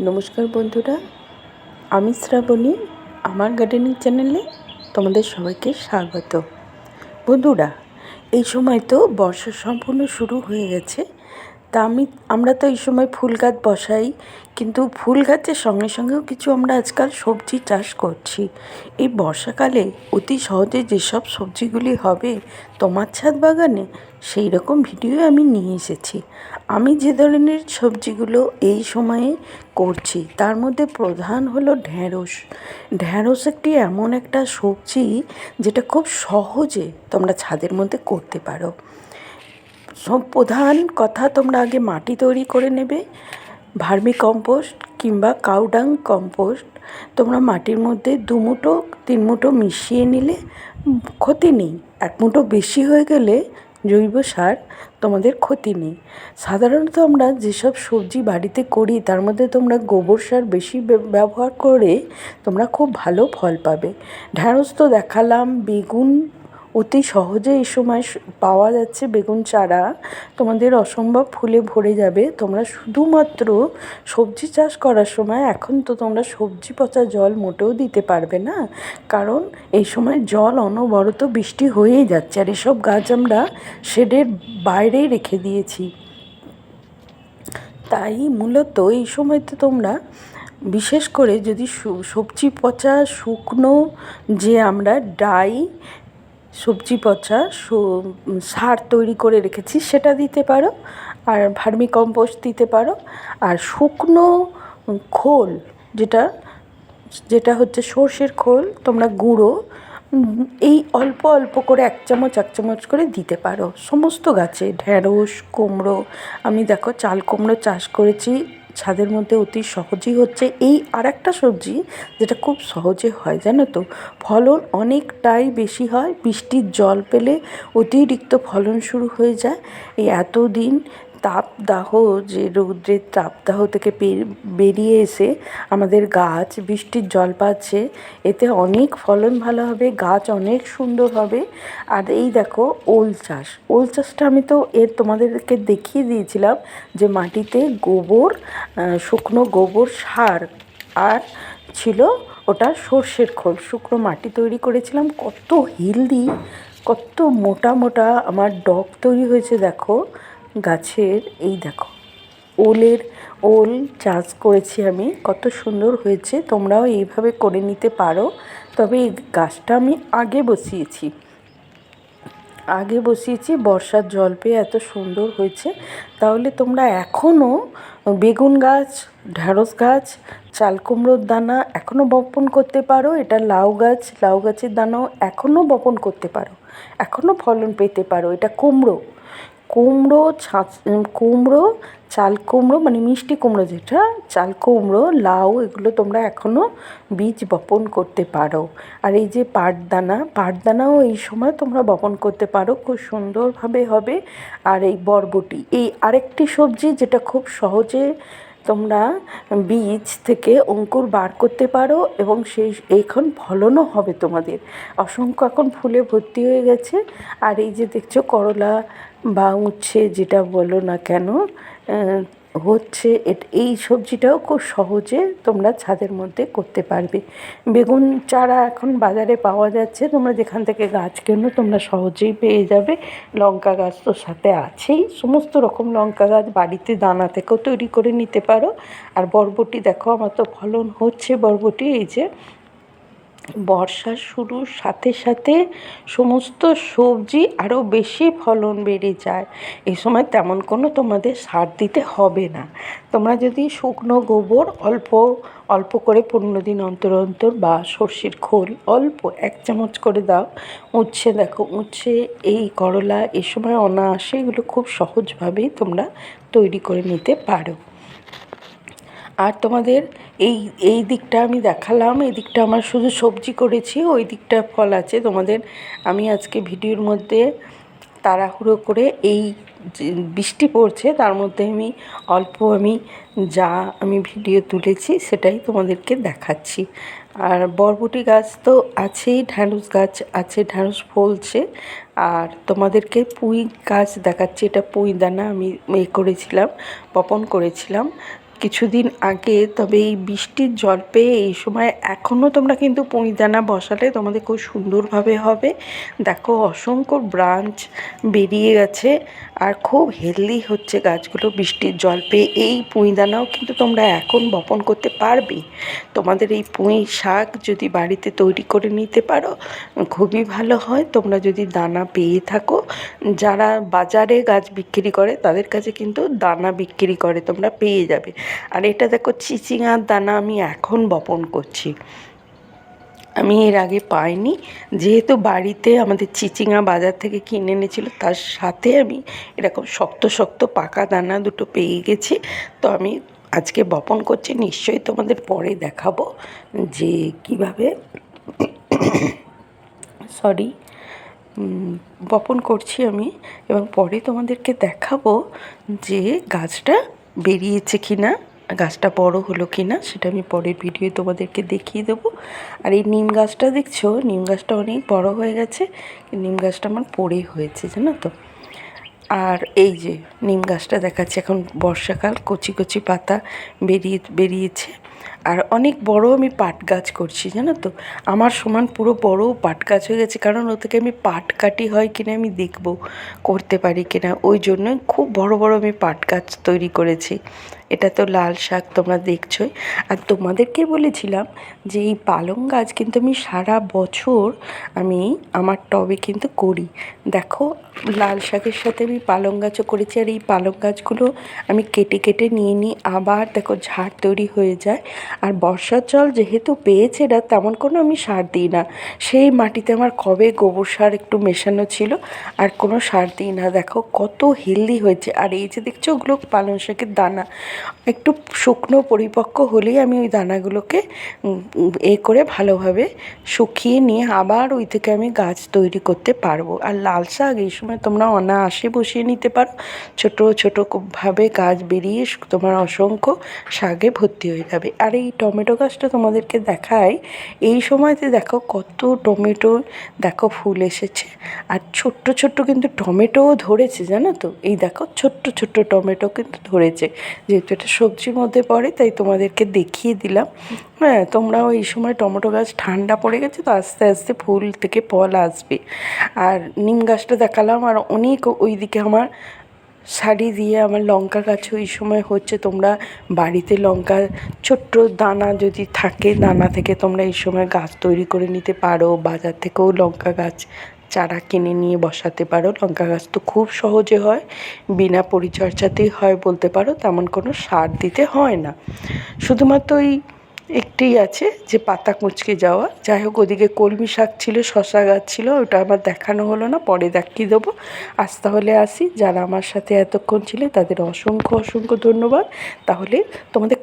নমস্কার বন্ধুরা, আমি শ্রাবণী, আমার গার্ডেনিং চ্যানেলে তোমাদের সবাইকে স্বাগত। বন্ধুরা, এই সময় তো বর্ষা সম্পূর্ণ শুরু হয়ে গেছে। তা আমি, আমরা তো এই সময় ফুল গাছ বসাই, কিন্তু ফুল গাছের সঙ্গে সঙ্গেও কিছু আমরা আজকাল সবজি চাষ করছি। এই বর্ষাকালে অতি সহজে যেসব সবজিগুলি হবে তোমার ছাদ বাগানে, সেই রকম ভিডিও আমি নিয়ে এসেছি। আমি যে ধরনের সবজিগুলো এই সময়ে করছি, তার মধ্যে প্রধান হলো ঢ্যাঁড়স ঢ্যাঁড়স একটি এমন একটা সবজি যেটা খুব সহজে তোমরা ছাদের মধ্যে করতে পারো। সব প্রধান কথা তোমরা আগে মাটি তৈরি করে নেবে, ভার্মি কম্পোস্ট কিংবা কাউডাং কম্পোস্ট। তোমরা মাটির মধ্যে দু মুঠো, তিন মুঠো মিশিয়ে নিলে ক্ষতি নেই। এক মুঠো বেশি হয়ে গেলে জৈব সার, তোমাদের ক্ষতি নেই। সাধারণত আমরা যেসব সবজি বাড়িতে করি, তার মধ্যে তোমরা গোবর সার বেশি ব্যবহার করে তোমরা খুব ভালো ফল পাবে। ঢ্যাঁড়স তো দেখালাম, বেগুন অতি সহজে এই সময় পাওয়া যাচ্ছে বেগুন চারা। তোমাদের অসম্ভব ফুলে ভরে যাবে। তোমরা শুধুমাত্র সবজি চাষ করার সময় এখন তো তোমরা সবজি পচা জল মোটেও দিতে পারবে না। কারণ এই সময় জল অনবরত বৃষ্টি হয়েই যাচ্ছে আর এসব গাছ আমরা শেডের বাইরেই রেখে দিয়েছি। তাই মূলত এই সময়তে তোমরা বিশেষ করে যদি সবজি পচা, শুকনো যে আমরা ডাই সবজি পচা সার তৈরি করে রেখেছি, সেটা দিতে পারো, আর ভার্মি কম্পোস্ট দিতে পারো, আর শুকনো খোল, যেটা যেটা হচ্ছে সর্ষের খোল, তোমরা গুঁড়ো এই অল্প অল্প করে এক চামচ এক চামচ করে দিতে পারো। সমস্ত গাছে ঢ্যাঁড়স কুমড়ো, আমি দেখো চাল কুমড়ো চাষ করেছি ছাদের মধ্যে অতি সহজেই হচ্ছে এই আর একটা সবজি যেটা খুব সহজে হয়, জানো তো? ফলন অনেকটাই বেশি হয়, বৃষ্টির জল পেলে অতিরিক্ত ফলন শুরু হয়ে যায়। এই এতদিন তাপদাহ, যে রৌদ্রের তাপদাহ থেকে বেরিয়ে এসে আমাদের গাছ, বৃষ্টির জল পাচ্ছে, এতে অনেক ফলন ভালো হবে, গাছ অনেক সুন্দর হবে। আর এই দেখো, ওল চাষ। ওল চাষটা আমি তো এর তোমাদেরকে দেখিয়ে দিয়েছিলাম যে মাটিতে গোবর শুকনো গোবর সার আর ছিল ওটা সর্ষের খোল। শুকনো মাটি তৈরি করেছিলাম। কত হেলদি, কত মোটা মোটা আমার ডগ তৈরি হয়েছে, দেখো। গাছের, এই দেখো, ওলের ওল চাষ করেছি আমি। কত সুন্দর হয়েছে, তোমরাও এইভাবে করে নিতে পারো। তবে এই গাছটা আমি আগে বসিয়েছি। আগে বসিয়েছি, বর্ষার জল পেয়ে এত সুন্দর হয়েছে। তাহলে তোমরা এখনও বেগুন গাছ ঢ্যাঁড়স গাছ, চাল কুমড়োর দানা এখনও বপন করতে পারো। এটা লাউ গাছ, লাউ গাছের দানাও এখনও বপন করতে পারো। এখনও ফলন পেতে পারো। এটা কুমড়ো। কুমড়ো, ছাঁচ কুমড়ো, চাল কুমড়ো মানে মিষ্টি কুমড়ো যেটা, চাল কুমড়ো, লাউ, এগুলো তোমরা এখনও বীজ বপন করতে পারো। আর এই যে পাটদানা, পাটদানাও এই সময় তোমরা বপন করতে পারো, খুব সুন্দরভাবে হবে। আর এই বরবটি, এই আরেকটি সবজি যেটা খুব সহজে তোমরা বীজ থেকে অঙ্কুর বার করতে পারো এবং সেই, এখন ফলনও হবে তোমাদের। অসংখ্য এখন ফুলে ভর্তি হয়ে গেছে। আর এই যে দেখছ করলা বা উচ্ছে যেটা বলো না কেন হচ্ছে এই সবজিটাও খুব সহজে তোমরা ছাদের মধ্যে করতে পারবে। বেগুন চারা এখন বাজারে পাওয়া যাচ্ছে, তোমরা যেখান থেকে গাছ কেনো তোমরা সহজেই পেয়ে যাবে। লঙ্কা গাছ তো সাথে আছেই, সমস্ত রকম লঙ্কা গাছ বাড়িতে দানা থেকেও তৈরি করে নিতে পারো। আর বরবটি দেখো, আমার তো ফলন হচ্ছে বরবটি, এই যে বর্ষার শুরুর সাথে সাথে সমস্ত সবজি আরও বেশি ফলন বেড়ে যায়। এই সময় তেমন কোনো তোমাদের সার দিতে হবে না। তোমরা যদি শুকনো গোবর অল্প অল্প করে পনেরো দিন অন্তর অন্তর বা সর্ষের খোল অল্প এক চামচ করে দাও। উচ্ছে দেখো, উচ্ছে, এই করলা, এ সময় অনায়াসে এগুলো খুব সহজভাবেই তোমরা তৈরি করে নিতে পারো। আর তোমাদের এই এই দিকটা আমি দেখালাম, এই দিকটা আমার শুধু সবজি করেছি, ওই দিকটা ফল আছে তোমাদের। আমি আজকে ভিডিওর মধ্যে তাড়াহুড়ো করে এই বৃষ্টি পড়ছে, তার মধ্যে আমি অল্প আমি যা আমি ভিডিও তুলেছি সেটাই তোমাদেরকে দেখাচ্ছি। আর বরবটি গাছ তো আছেই, ঢ্যাঁড়স গাছ আছে, ঢ্যাঁড়স ফলছে। আর তোমাদেরকে পুঁই গাছ দেখাচ্ছি, এটা পুঁই দানা আমি এ করেছিলাম, বপন করেছিলাম। কিছুদিন আগে, তবে এই বৃষ্টির জল পেয়ে এই সময় এখনও তোমরা কিন্তু পুঁইদানা বসালে তোমাদের খুব সুন্দরভাবে হবে। দেখো, অসংখ্য ব্রাঞ্চ বেরিয়ে গেছে আর খুব হেলদি হচ্ছে গাছগুলো বৃষ্টির জল পেয়ে। এই পুঁইদানাও কিন্তু তোমরা এখন বপন করতে পারবে। তোমাদের এই পুঁই শাক যদি বাড়িতে তৈরি করে নিতে পারো, খুবই ভালো হয়। তোমরা যদি দানা পেয়ে থাকো, যারা বাজারে গাছ বিক্রি করে, তাদের কাছে কিন্তু দানা বিক্রি করে তোমরা পেয়ে যাবে। আর এটা দেখো চিচিঙার দানা আমি এখন বপন করছি। আমি এর আগে পাইনি, যেহেতু বাড়িতে আমাদের চিচিঙা বাজার থেকে কিনে এনেছিল, তার সাথে আমি এরকম শক্ত শক্ত পাকা দানা দুটো পেয়ে গেছি। তো আমি আজকে বপন করছি, নিশ্চয়ই তোমাদের পরে দেখাবো যে কীভাবে সরি বপন করছি আমি। এবং পরে তোমাদেরকে দেখাবো যে গাছটা বেরিয়েছে কি না গাছটা বড় হলো কি না সেটা আমি পরের ভিডিও তোমাদেরকে দেখিয়ে দেবো। আর এই নিম গাছটা দেখছ, নিম গাছটা অনেক বড় হয়ে গেছে নিম গাছটা আমার পড়ে হয়েছে, জানো তো। আর এই যে নিম গাছটা দেখাচ্ছে, এখন বর্ষাকাল, কচি কচি পাতা বেরিয়ে, বেরিয়েছে। আর অনেক বড় আমি পাট গাছ করছি, জানো তো? আমার সমান পুরো বড় পাট গাছ হয়ে গেছে, কারণ ও থেকে আমি পাট কাটি হয় কিনা আমি দেখব, করতে পারি কিনা। ওই জন্যই খুব বড় বড় আমি পাট গাছ তৈরি করেছি। এটা তো লাল শাক, তোমরা দেখছোই। আর তোমাদেরকে বলেছিলাম যে এই পালং গাছ কিন্তু আমি সারা বছর আমি আমার টবে কিন্তু করি। দেখো লাল শাকের সাথে আমি পালং গাছও করেছি আর এই পালং গাছগুলো আমি কেটে কেটে নিয়ে নিই। আবার দেখো ঝাড় তৈরি হয়ে যায়। আর বর্ষার জল যেহেতু পেয়েছে না তেমন কোনো আমি সার দিই না। সেই মাটিতে আমার কবে গোবর সার একটু মেশানো ছিল, আর কোনো সার দিই না। দেখো কত হেলদি হয়েছে। আর এই যে দেখছ ওগুলো পালং শাকের দানা। একটু শুকনো পরিপক্ক হলেই আমি ওই দানাগুলোকে এ করে ভালোভাবে শুকিয়ে নিয়ে আবার ওই থেকে আমি গাছ তৈরি করতে পারব। আর লাল শাক এই সময় তোমরা অনায়াসে বসিয়ে নিতে পারো। ছোটো ছোটো ভাবে গাছ বেরিয়ে তোমার অসংখ্য শাকে ভর্তি হয়ে যাবে। আর এই টমেটো গাছটা তোমাদেরকে দেখায় এই সময়তে দেখো কত টমেটো, দেখো ফুল এসেছে। আর ছোট্ট ছোট্ট কিন্তু টমেটোও ধরেছে, জানো তো? এই দেখো ছোট্ট ছোট্ট টমেটো কিন্তু ধরেছে। যেহেতু এটা সবজির মধ্যে পড়ে, তাই তোমাদেরকে দেখিয়ে দিলাম। হ্যাঁ তোমরাও এই সময় টমেটো গাছ ঠান্ডা পড়ে গেছে তো আস্তে আস্তে ফুল থেকে ফল আসবে। আর নিম গাছটা দেখালাম আর অনেক ওইদিকে আমার শাড়ি দিয়ে আমার লঙ্কা গাছও এই সময় হচ্ছে তোমরা বাড়িতে লঙ্কা, ছোট্ট দানা যদি থাকে দানা থেকে তোমরা এই সময় গাছ তৈরি করে নিতে পারো। বাজার থেকেও লঙ্কা গাছ চারা কিনে নিয়ে বসাতে পারো। লঙ্কা গাছ তো খুব সহজে হয়, বিনা পরিচর্যাতেই হয় বলতে পারো, তেমন কোনো সার দিতে হয় না। শুধুমাত্র ওই একটিই আছে যে পাতা কুঁচকে যাওয়া। যাই হোক, ওদিকে কলমি শাক ছিল শশা গাছ ছিল, ওটা আমার দেখানো হলো না, পরে দেখিয়ে দেবো। আজ তাহলে আসি। যারা আমার সাথে এতক্ষণ ছিলে, তাদের অসংখ্য অসংখ্য ধন্যবাদ। তাহলে তোমাদের